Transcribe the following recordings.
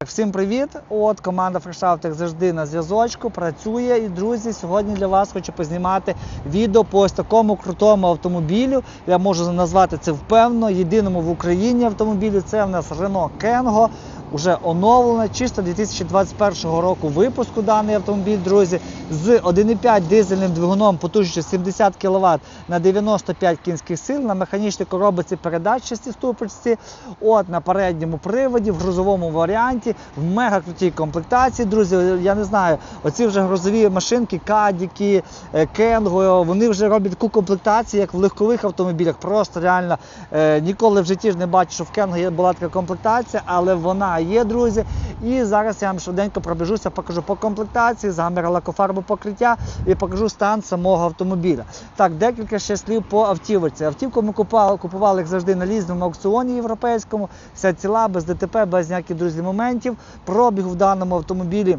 Всім привіт! От команда Фрешаут, як завжди на зв'язочку працює. І друзі, сьогодні для вас хочу познімати відео по ось такому крутому автомобілю. Я можу назвати це впевнено. Єдиному в Україні автомобілі це в нас Renault Kengo. Уже оновлено, чисто 2021 року випуску даний автомобіль, друзі, з 1,5 дизельним двигуном потужністю 70 кВт на 95 кінських сил, на механічній коробиці передач 6 ступочці, от на передньому приводі, в грузовому варіанті, в мега крутій комплектації. Друзі, я не знаю, оці вже грузові машинки, кадіки, е, кенго, вони вже роблять таку комплектацію, як в легкових автомобілях. Просто реально е, ніколи в житті ж не бачу, що в Кенго була така комплектація, але вона є, друзі. І зараз я вам швиденько пробіжуся, покажу по комплектації, замір лакофарбу покриття і покажу стан самого автомобіля. Так, декілька ще слів по автівці. Автівку ми купували, купували як завжди на лізному аукціоні європейському. Вся ціла, без ДТП, без ніяких друзі моментів. Пробіг в даному автомобілі.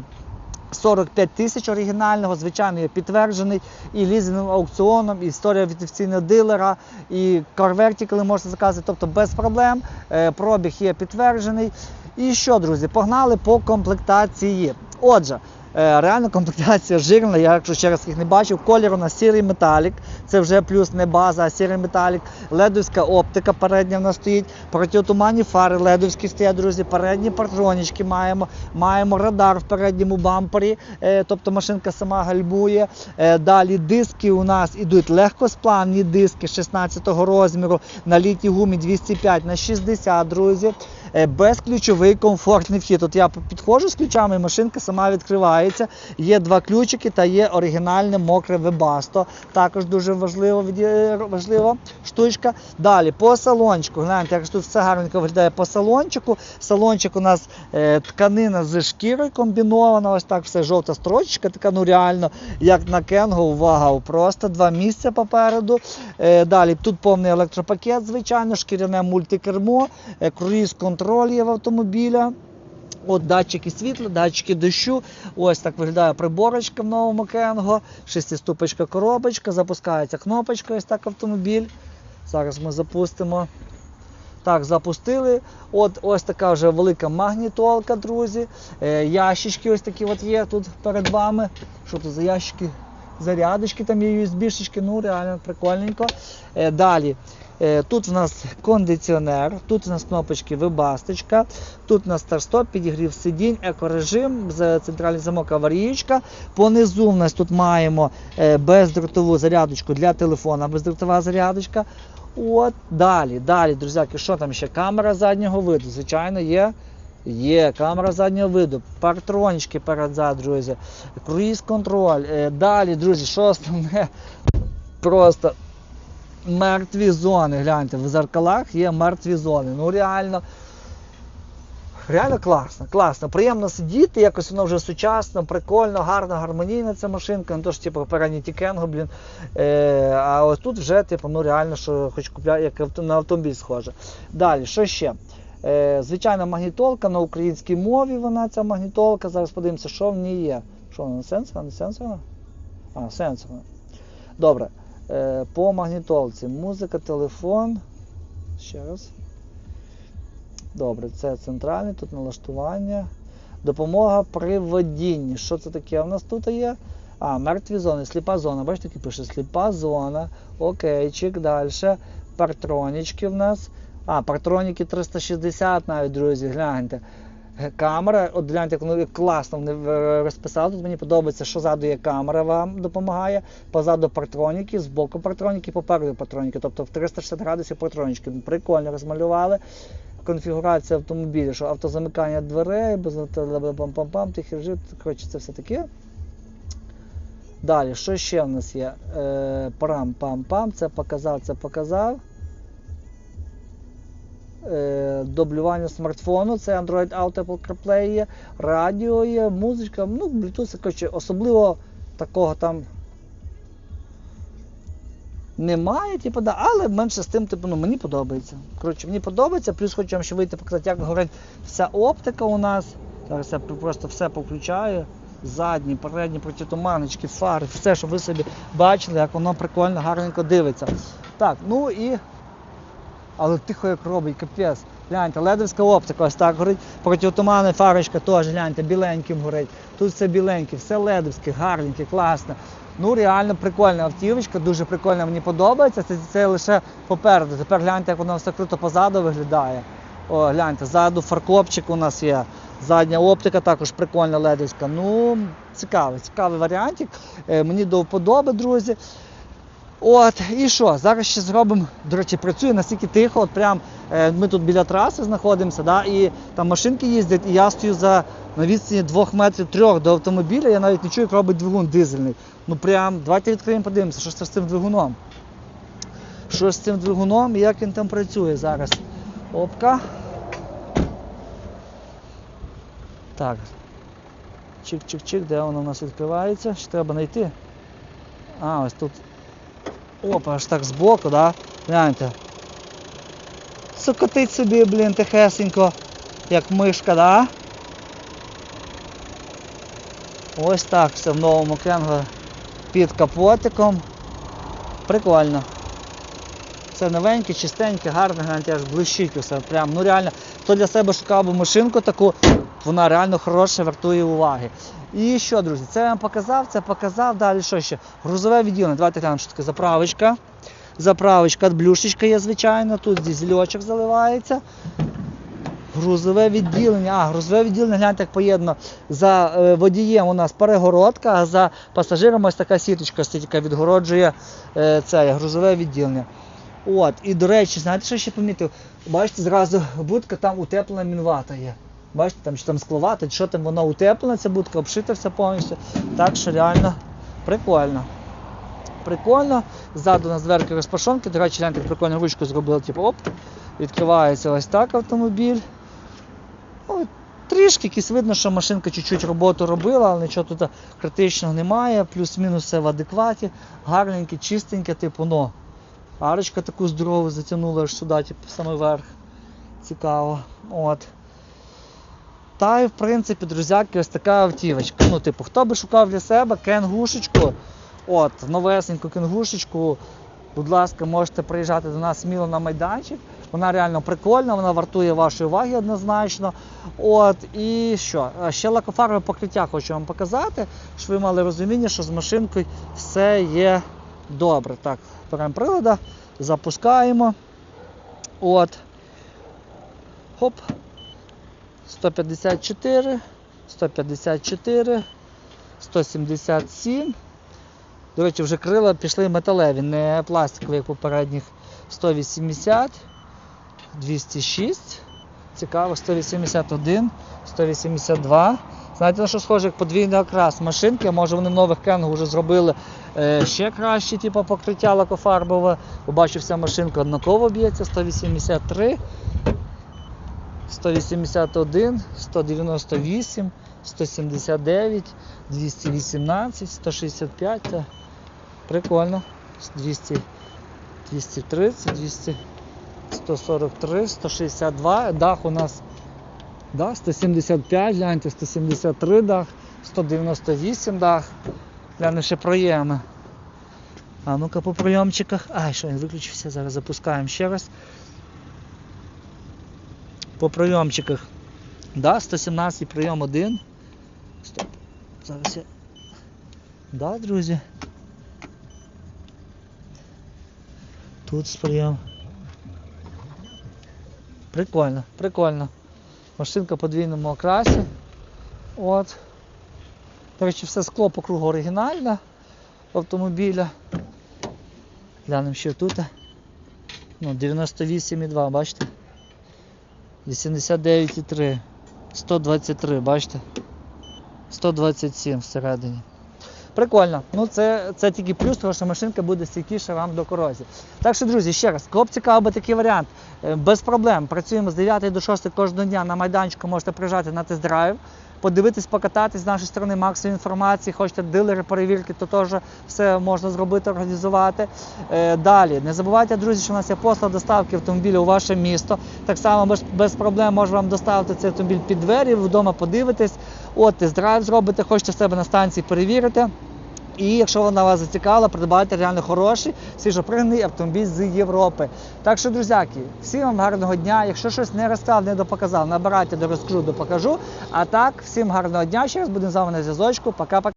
45 тисяч оригінального, звичайно, є підтверджений і лізинговим аукціоном, і історія від офіційного дилера, і карверті, коли можете заказати, тобто без проблем. Е, Пробіг є підтверджений. І що, друзі, погнали по комплектації. Отже, е, реально комплектація жирна, я якщо ще раз їх не бачив, колір у нас сірий металік, це вже плюс не база, а сірий металік, ледовська оптика передня в нас стоїть, протитуманні фари ледовські стоять, друзі, передні партронічки маємо, маємо радар в передньому бампері, е, тобто машинка сама гальмує. Е, Далі диски у нас ідуть легкосплавні диски 16 розміру на літній гумі 205 на 60, друзі. Е, Безключовий комфортний вхід. От я підходжу з ключами, машинка сама відкривається. Є два ключики та є оригінальне мокре вебасто. Також дуже важливо, важлива штучка. Далі по салончику. Гляньте, як тут все гарненько виглядає по салончику. Салончик у нас е, тканина з шкірою комбінована. Ось так все жовта строчка, така ну реально, як на Кенго, увага, просто два місця попереду. Е, далі тут повний електропакет, звичайно, шкіряне мультикермо, е, в автомобіля. От датчики світла, датчики дощу. Ось так виглядає приборочка в новому Кенго. Шестиступочка коробочка, запускається кнопочка, ось так автомобіль. Зараз ми запустимо. Так, запустили. От ось така вже велика магнітолка, друзі. Е, ящички ось такі от є тут перед вами. Що тут за ящики? Зарядочки, там є USB-шечки, ну реально прикольненько. Е, далі. Е, Тут у нас кондиціонер, тут у нас кнопочки вибасточка, тут у нас старт-стоп, підігрів сидінь, екорежим, центральний замок аварієчка. Понизу в нас тут маємо е, бездротову зарядочку для телефона, бездротова зарядочка. От далі, далі, друзяки, що там ще? Камера заднього виду, звичайно, є. Є камера заднього виду, партрончики перед друзі, круїз-контроль. Е, Далі, друзі, що основне? Просто мертві зони. Гляньте, в зеркалах є мертві зони. Ну реально. Реально класно, класно. Приємно сидіти, якось воно вже сучасно, прикольно, гарно, гармонійна ця машинка. Не то ж типу передній тікенго, блін. Е, а ось тут вже, типу, ну реально, що хоч купляти, як на автомобіль схоже. Далі, що ще? Е, звичайна магнітолка на українській мові вона ця магнітолка. Зараз подивимося, що в ній є. Що вона сенсорна? Не сенсорна? А, сенсорна. Добре. Е, по магнітолці. Музика, телефон. Ще раз. Добре, це центральний, тут налаштування. Допомога при водінні. Що це таке у нас тут є? А, мертві зони, сліпа зона. Бачите, пише сліпа зона. Окейчик, далі. Партронічки в нас. А, партроніки 360 навіть, друзі, гляньте. Е, Камера, от гляньте, як класно вони е, розписали. Тут мені подобається, що ззаду є камера вам допомагає, позаду партроніки, збоку партроніки, попереду партроніки. Тобто в 360 градусів партронічки. Прикольно розмалювали. Конфігурація автомобіля, що автозамикання дверей, без пам-пам-пам, тихий режим, коротше, це все таке. Далі, що ще в нас є? Е, Парам-пам-пам, це показав, це показав. Е, Дублювання смартфону, це Android Auto, Apple CarPlay є, радіо є, музичка, ну, Bluetooth, коротше, особливо такого там немає, типу, да, але менше з тим, типу, ну, мені подобається. Коротше, мені подобається, плюс хочу вам ще вийти показати, як говорить вся оптика у нас. Зараз я просто все повключаю. Задні, передні протитуманочки, фари, все, щоб ви собі бачили, як воно прикольно, гарненько дивиться. Так, ну і. Але тихо як робить, капець. Гляньте, ледовська оптика ось так горить. Протиотуманна фарочка теж, гляньте, біленьким горить. Тут все біленьке, все ледовське, гарненьке, класне. Ну, реально прикольна автівочка, дуже прикольна, мені подобається. Це, це лише попереду. Тепер гляньте, як воно все круто позаду виглядає. О, гляньте, ззаду фаркопчик у нас є. Задня оптика також прикольна ледовська. Ну, цікавий, цікавий варіантик. Е, мені до вподоби, друзі. От, і що? Зараз ще зробимо, до речі, працює настільки тихо, от прям е, ми тут біля траси знаходимося, да, і там машинки їздять, і я стою за на відстані 2 метрів 3 до автомобіля, я навіть не чую, як робить двигун дизельний. Ну прям, давайте відкриємо, подивимося, що це з цим двигуном. Що з цим двигуном і як він там працює зараз. Опка. Так. Чик-чик-чик, де воно у нас відкривається? Ще треба знайти. А, ось тут Опа, аж так збоку, да? Гляньте. Сокотить собі, блін, тихесенько, як мишка, да? Ось так все в новому кенго під капотиком. Прикольно. Це новеньке, чистеньке, гарне, гляньте, аж блищить усе. Прям, ну реально, хто для себе шукав би машинку таку, вона реально хороша, вартує уваги. І що, друзі, це я вам показав, це показав. Далі що ще? Грузове відділення. Давайте глянемо, що таке заправочка. Заправочка, блюшечка є, звичайно, тут дізельочок заливається. Грузове відділення. А, грузове відділення, гляньте, як поєднано. За е, водієм у нас перегородка, а за пасажиром ось така сіточка яка відгороджує е, це грузове відділення. От, і до речі, знаєте, що ще помітив? Бачите, зразу будка там утеплена мінвата є. Бачите, там чи там скловата, чи що там воно утеплена, ця будка обшита все повністю. Так що реально прикольно. Прикольно. Ззаду у нас дверки розпашонки. До речі, гляньте, прикольну ручку зробили, типу оп. Відкривається ось так автомобіль. Ну, трішки якісь видно, що машинка чуть-чуть роботу робила, але нічого тут критичного немає. Плюс-мінус все в адекваті. Гарненьке, чистеньке, типу, ну. Арочка таку здорову затягнула аж сюди, типу, саме верх. Цікаво. От. Та й в принципі, друзяки, ось така автівочка. Ну, типу, хто би шукав для себе кенгушечку, от, новесеньку кенгушечку, будь ласка, можете приїжджати до нас сміло на майданчик. Вона реально прикольна, вона вартує вашої уваги однозначно. От, і що? Ще лакофарбове покриття хочу вам показати, щоб ви мали розуміння, що з машинкою все є добре. Так, беремо прилада, запускаємо. От. Хоп. 154, 154, 177. До речі, вже крила пішли металеві, не пластикові, як попередніх 180, 206. Цікаво, 181, 182. Знаєте, на що схоже, як подвійний окрас машинки, може вони в нових кенгу вже зробили е, ще краще, типу покриття лакофарбове. Побачив, вся машинка однаково б'ється, 183. 181, 198, 179, 218, 165. Та прикольно. 200, 230, 200, 143, 162. Дах у нас да, 175, гляньте, 173 дах, 198 дах. Гляну ще проєми. А ну-ка по прийомчиках. Ай, що він виключився, зараз запускаємо ще раз по прийомчиках. Да, 117 прийом 1. Стоп. Зараз я. Да, друзі. Тут прийом. Прикольно, прикольно. Машинка подвійному окрасі. От. До речі, все скло по кругу оригінальне автомобіля. Глянемо, що тут. Ну, 98,2, бачите? 89,3, 123, бачите? 127 всередині. Прикольно. Ну це, це тільки плюс, тому що машинка буде стійкіша вам до корозії. Так що, друзі, ще раз, кого б цікавий би такий варіант, е, без проблем. Працюємо з 9 до 6 кожного дня на майданчику, можете приїжджати на тест-драйв, подивитись, покататись з нашої сторони максимум інформації, хочете дилери, перевірки, то теж все можна зробити, організувати. Е, Далі, не забувайте, друзі, що у нас є послуга доставки автомобіля у ваше місто. Так само без, без проблем можу вам доставити цей автомобіль під двері, вдома подивитись, от тест-драйв зробите, хочете себе на станції перевірити. І якщо вона вас зацікавила, придбайте реально хороший, свіжопригнаний автомобіль з Європи. Так що, друзяки, всім вам гарного дня. Якщо щось не розказав, не допоказав, набирайте, де розкажу, допокажу. А так, всім гарного дня. Ще раз будемо з вами на зв'язочку. Пока-пока.